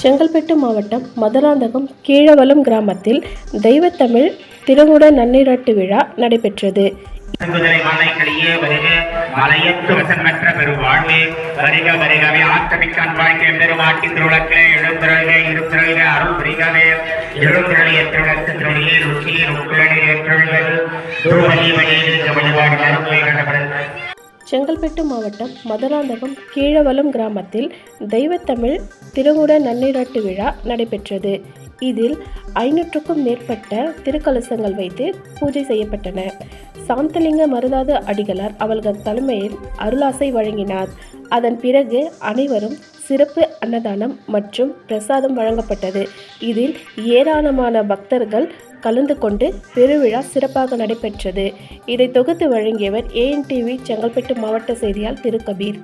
செங்கல்பட்டு மாவட்டம் மதுராந்தகம் கீழவலம் கிராமத்தில் தெய்வத்தமிழ் திருகுட நன்னிராட்டு விழா நடைபெற்றது. செங்கல்பட்டு மாவட்டம் மதுராந்தகம் கீழவலம் கிராமத்தில் தெய்வத்தமிழ் திருமுட நன்னிராட்டு விழா நடைபெற்றது. இதில் ஐநூற்றுக்கும் மேற்பட்ட திருக்கலசங்கள் வைத்து பூஜை செய்யப்பட்டன. சாந்தலிங்க மருதாத அடிகளார் அவர்கள் தலைமையில் அருளாசை வழங்கினார். அதன் பிறகு அனைவரும் சிறப்பு அன்னதானம் மற்றும் பிரசாதம் வழங்கப்பட்டது. இதில் ஏராளமான பக்தர்கள் கலந்து கொண்டு பெருவிழா சிறப்பாக நடைபெற்றது. இதை தொகுத்து வழங்கியவர் ஏஎன்டிவி செங்கல்பட்டு மாவட்ட செய்தியால் திரு. கபீர்.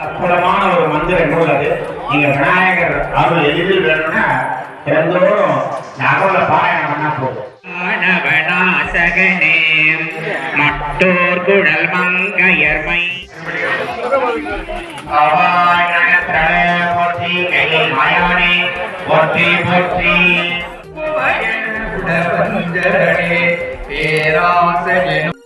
அற்புதமான ஒரு மந்திர நூல் அது நீங்க விநாயகர் அருள் எளிதில் வேணும்னா திறந்தோறும் நகரோட பாராயணம் பண்ணா போதும். மாணவனாசகனே மட்டோர் குழல் மங்கையர்மை. போற்றி போற்றி போற்றி. உடவஞ்சரனே பேராசையனும்